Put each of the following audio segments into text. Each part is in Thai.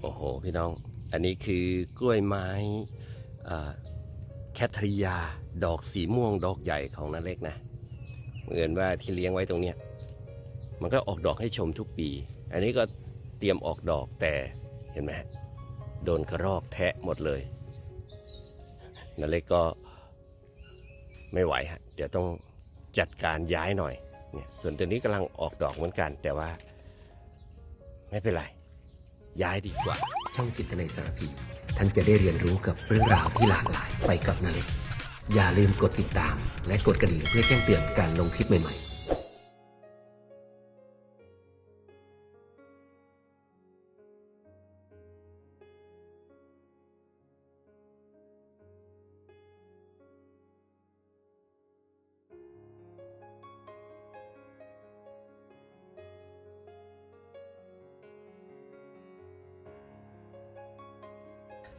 โอ้โห พี่น้อง อันนี้คือกล้วยไม้แคทริยา ดอกสีม่วงดอกใหญ่ของนาเล็กนะเหมือนว่าที่เลี้ยงไว้ตรงเนี้ยมันก็ออกดอกให้ชมทุกปี อันนี้ก็เตรียมออกดอกแต่เห็นไหมโดนกระรอกแทะหมดเลยนาเล็กก็ไม่ไหวฮะเดี๋ยวต้องจัดการย้ายหน่อยเนี่ยส่วนตัวนี้กำลังออกดอกเหมือนกัน แต่ว่าไม่เป็นไร ย้ายดีกว่า ช่องจิตนาสารพีท่านจะได้เรียนรู้กับเรื่องราวที่หลากหลายไปกับนาเล็กอย่าลืมกดติดตาม และกดกระดิ่งเพื่อแจ้งเตือนการลงคลิปใหม่ๆ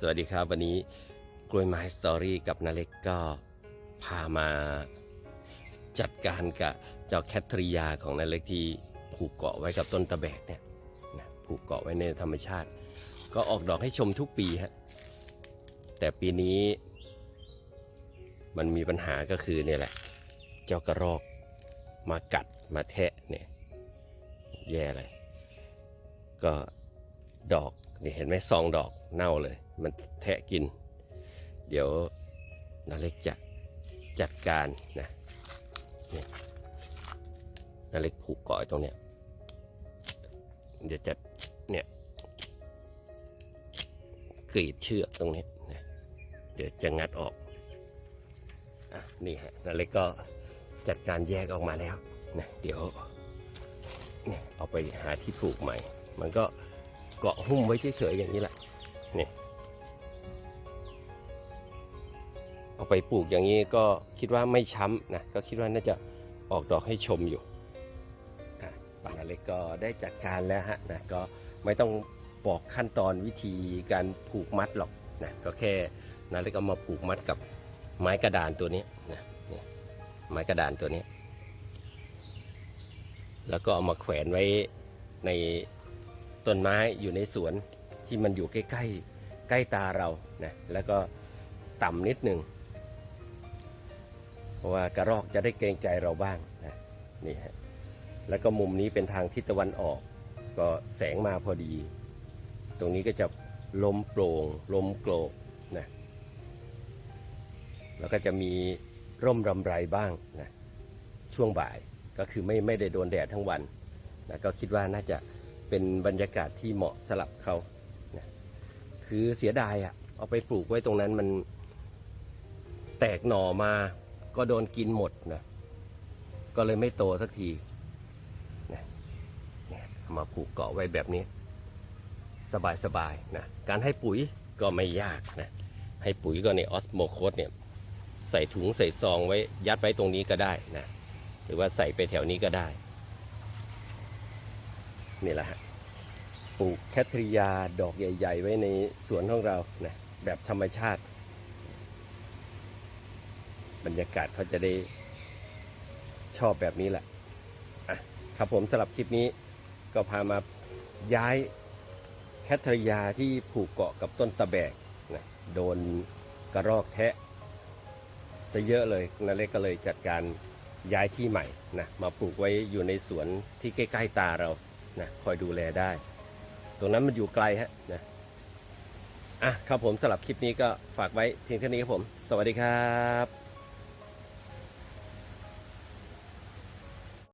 สวัสดีครับวันนี้กล้วยไม้สตอรี่กับนาเล็กก็พามาจัดการกับเจ้าแคทริยาของนาเล็กที่ผูกเกาะไว้กับต้นตะแบกเนี่ยนะผูกเกาะไว้ในธรรมชาติ ก็ออกดอกให้ชมทุกปีฮะแต่ปีนี้มันมีปัญหาก็คือเนี่ยแหละ เจ้ากระรอกมากัดมาแทะเนี่ยแย่เลยก็ดอกนี่เห็นไหมซองดอกเน่าเลย มันแทะกิน เดี๋ยวนาเล็กจะจัดการนะเนี่ยนาเล็กผูกเกาะไอ้ตรงเนี้ยเดี๋ยวจะเนี่ยกรีดเชือกตรงนี้นะเดี๋ยวจะงัดออกอะนี่ฮะนาเล็กก็จัดการแยกออกมาแล้วนะเดี๋ยวเนี่ยเอาไปหาที่ผูกใหม่ มันก็เกาะหุ้มไว้เฉยๆอย่างนี้แหละ เอาไปปลูกอย่างนี้ก็คิดว่าไม่ช้ำนะก็คิดว่าน่าจะออกดอกให้ชมอยู่อ่านาเล็กก็ได้จัดการแล้วฮะนะก็ไม่ต้องบอกขั้นตอนวิธีการผูกมัดหรอกนะก็แค่นาเล็กเอามาผูกมัดกับไม้กระดานตัวนี้นะนี่ไม้กระดานตัวนี้ แล้วก็เอามาแขวนไว้ในต้นไม้อยู่ในสวนที่มันอยู่ใกล้ๆใกล้ตาเรานะแล้วก็ต่ำนิดหนึ่ง ราะว่ากระรอกจะได้เกรงใจเราบ้างนะนี่ฮะแล้วก็มุมนี้เป็นทางทิศตะวันออก ก็แสงมาพอดี ตรงนี้ก็จะลมโปร่งลมโกรกนะแล้วก็จะมีร่มรำไรบ้างนะช่วงบ่ายก็คือไม่ไม่ได้โดนแดดทั้งวันนะก็คิดว่าน่าจะเป็นบรรยากาศที่เหมาะสลับเขานะคือเสียดายอะเอาไปปลูกไว้ตรงนั้นมันแตกหน่อมา ก็โดนกินหมดนะก็เลยไม่โตสักทีนะเนี่ยเอามาปลูกเกาะไว้แบบนี้ สบายๆนะการให้ปุ๋ยก็ไม่ยากนะให้ปุ๋ยก็ในออสโมโคสเนี่ยใส่ถุงใส่ซองไว้ยัดไว้ตรงนี้ก็ได้นะหรือว่าใส่ไปแถวนี้ก็ได้ นี่แหละฮะปลูกแคทริยาดอกใหญ่ ๆ ไว้ในสวนของเรานะแบบธรรมชาติ บรรยากาศเขาจะได้ชอบแบบนี้แหละอะครับผมสำหรับคลิปนี้ก็พามาย้ายแคทริยาที่ผูกเกาะกับต้นตะแบกนะโดนกระรอกแทะซะเยอะเลยนาเล็กก็เลยจัดการย้ายที่ใหม่นะมาปลูกไว้อยู่ในสวนที่ใกล้ ๆ ตาเรานะคอยดูแลได้ ตรงนั้นมันอยู่ไกลฮะนะอะครับผมสำหรับคลิปนี้ก็ฝากไว้เพียงเท่านี้ครับผม สวัสดีครับ